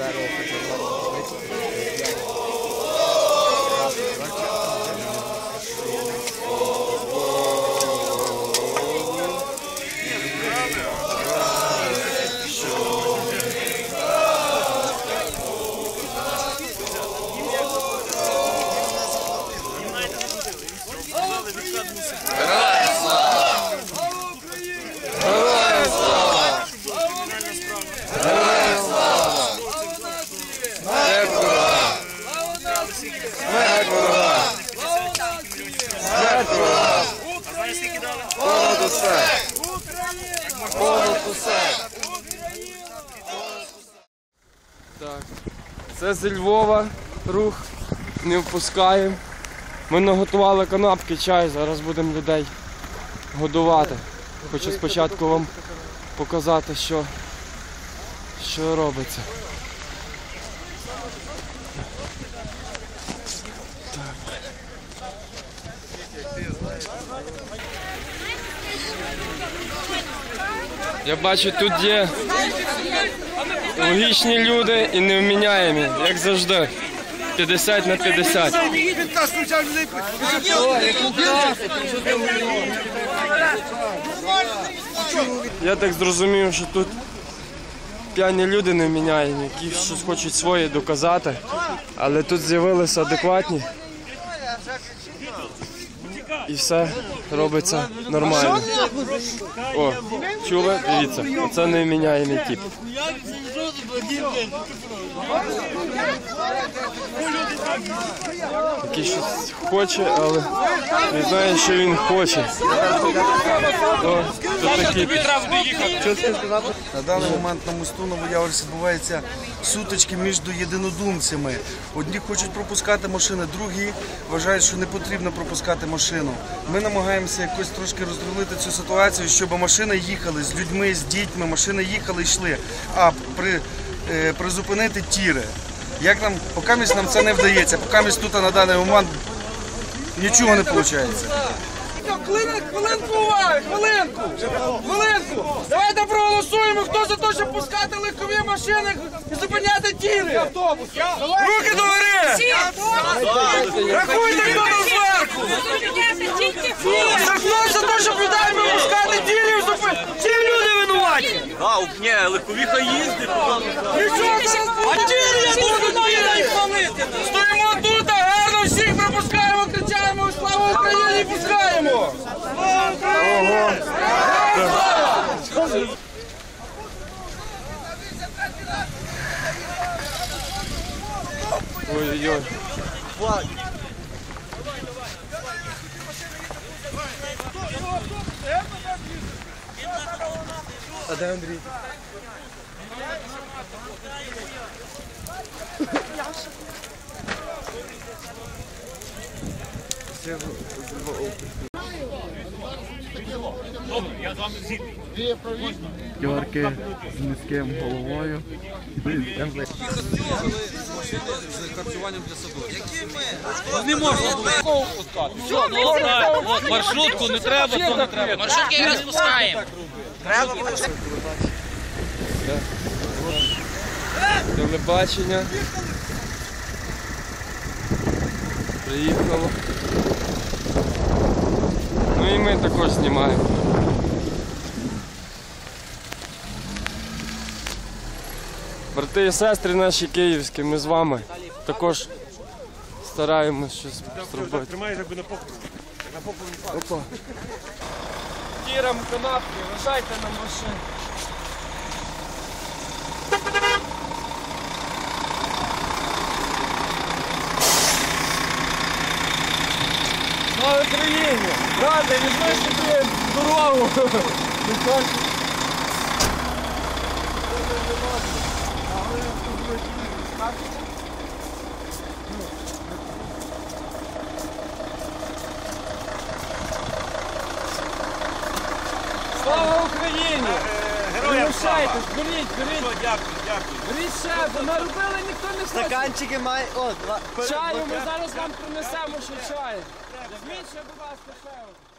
that off. Смерть ворога! Понад усе! Понад! Так, це зі Львова рух, не впускаємо. Ми наготували канапки, чай, зараз будемо людей годувати. Хочу спочатку вам показати, що, що робиться. Я бачу, тут є логічні люди і невміняємі, як завжди. 50 на 50. Я так зрозумів, що тут п'яні люди невміняємі, які щось хочуть своє доказати, але тут з'явилися адекватні. І все робиться нормально. О, чули? Дивіться, це не невміняємий тип. Який щось хоче, але не знає, що він хоче. О, такі. На даний момент на мосту Новояворськ відбуваються сутички між єдинодумцями. Одні хочуть пропускати машини, другі вважають, що не потрібно пропускати машину. Ми намагаємося якось трошки розрулити цю ситуацію, щоб машини їхали з людьми, з дітьми, машини їхали, йшли. А при, призупинити тіри. Як нам, поки місь нам це не вдається, поки тут на даний момент нічого не виходить. Хвилинку, хвилинку уваги, хвилинку, хвилинку. Давайте проголосуємо, хто за те, щоб пускати легкові машини і зупиняти тіри. Руки до гори! Рахуйте, хто там зверху! За хто за те, щоб людей ми пускати тірів зупиняти? Ці люди А, ні, легкові хай їздить. А тірі будуть тірі! Стоїмо тут, а гарно всіх пропускаємо, кричаємо «Слава Україні!» пускаємо! Ой-ой-ой. А де Андрій? Йорки з низьким головою. Маршрутку не треба, то не треба. Маршрутки Телебачення. Приїхало. Ну і ми також знімаємо. Брати і сестри наші київські, ми з вами також стараємось щось зробити. Тримай якби на поку. Опа. Тірам канапки, лишайте на машину. Слава Україні! раді, візьми собі дорогу! Слава Україні! Не лишайтесь, беріть, беріть! Дякую, дякую. Беріть ще, наробили, ніхто не хоче. Стаканчики має. О, два. Чаю ми зараз вам принесемо ще чаю. Візьміть ще, будь ласка, ще. один.